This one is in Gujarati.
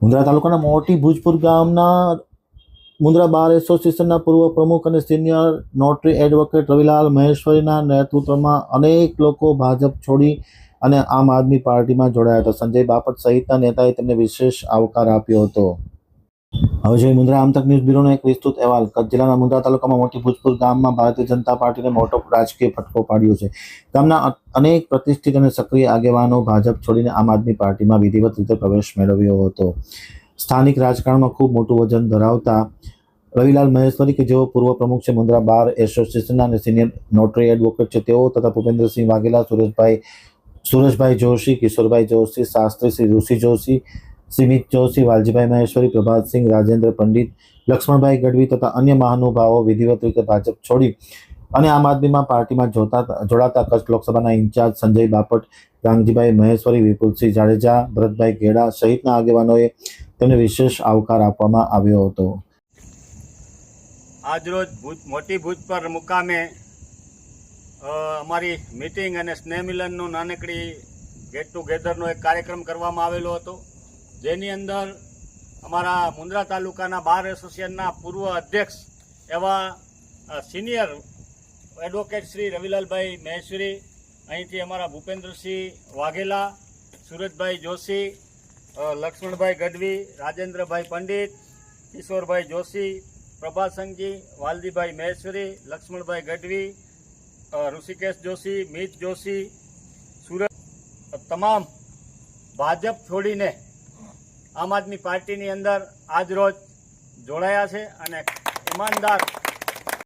મુન્દ્રા તાલુકાના મોટી ભુજપુર ગામના મુન્દ્રા બાર એસોસિએશનના પૂર્વ પ્રમુખ અને સિનિયર નોટરી એડવોકેટ રવિલાલ મહેશ્વરીના નેતૃત્વમાં અનેક લોકો ભાજપ છોડી અને આમ આદમી પાર્ટીમાં જોડાયા હતા. સંજય બાપટ સહિતના નેતાએ તેમને વિશેષ આવકાર આપ્યો હતો. હવે જોઈએ મુન્દ્રા આમતક ન્યૂઝ બ્યુરોનો એક વિસ્તૃત અહેવાલ. કચ્છ જિલ્લાના મુન્દ્રા તાલુકામાં મોટી ભૂજપુર ગામમાં ભારતીય જનતા પાર્ટીને મોટો રાજકીય ફટકો પાડ્યો છે. ગામના અનેક પ્રતિષ્ઠિત અને સક્રિય આગેવાનો ભાજપ છોડીને આમ આદમી પાર્ટીમાં વિધિવત રીતે પ્રવેશ મેળવ્યો હતો. સ્થાનિક રાજકારણમાં ખૂબ મોટું વજન ધરાવતા રવિલાલ મહેશ્વરી, કે જેઓ પૂર્વ પ્રમુખ છે મુન્દ્રા બાર એસોસિએશનના અને સિનિયર નોટરી એડવોકેટ છે, તેઓ તથા ભૂપેન્દ્રસિંહ વાઘેલા, સુરેશભાઈ સુરેશભાઈ જોશી, કિશોરભાઈ જોશી, શાસ્ત્રી શ્રી ઋષિ જોશી સિમિત જોશી, વાલજીભાઈ મહેશ્વરી, પ્રભાતસિંહ, રાજેન્દ્ર પંડિત, લક્ષ્મણભાઈ ગઢવી તથા અન્ય મહાનુભાવો વિધિવત રીતે ભાજપ છોડી અને આમ આદમીમાં પાર્ટીમાં જોતા જોડાતા કચ્છ લોકસભાના ઇન્ચાર્જ સંજય બાપટ ગાંધીભાઈ મહેશ્વરી, વિપુલસિંહ જાડેજા, ભરતભાઈ ગેડા સહિતના આગેવાનોએ તેમને વિશેષ આવકાર આપવામાં આવ્યો હતો. આજરોજ ભૂત મોટી ભૂત પર મુકામે અમારી મિટિંગ અને સ્નેહ મિલનનું નાનકડી ગેટ ટુગેધરનો એક કાર્યક્રમ કરવામાં આવેલો હતો. જેની અંદર અમારા મુન્દ્રા તાલુકાના બાર એસોસિએશનના પૂર્વ અધ્યક્ષ એવા સિનિયર એડવોકેટ શ્રી રવિલાલભાઈ મહેશ્વરી, અહીંથી અમારા ભૂપેન્દ્રસિંહ વાઘેલા, સુરજભાઈ જોશી લક્ષ્મણભાઈ ગઢવી, રાજેન્દ્રભાઈ પંડિત, કિશોરભાઈ જોશી પ્રભાસંગજી વાલદીભાઈ મહેશ્વરી, લક્ષ્મણભાઈ ગઢવી ઋષિકેશ જોશી, મિત જોશી, સુરત તમામ ભાજપ છોડીને આમ આદમી પાર્ટીની અંદર આજ રોજ જોડાયા છે અને ઈમાનદાર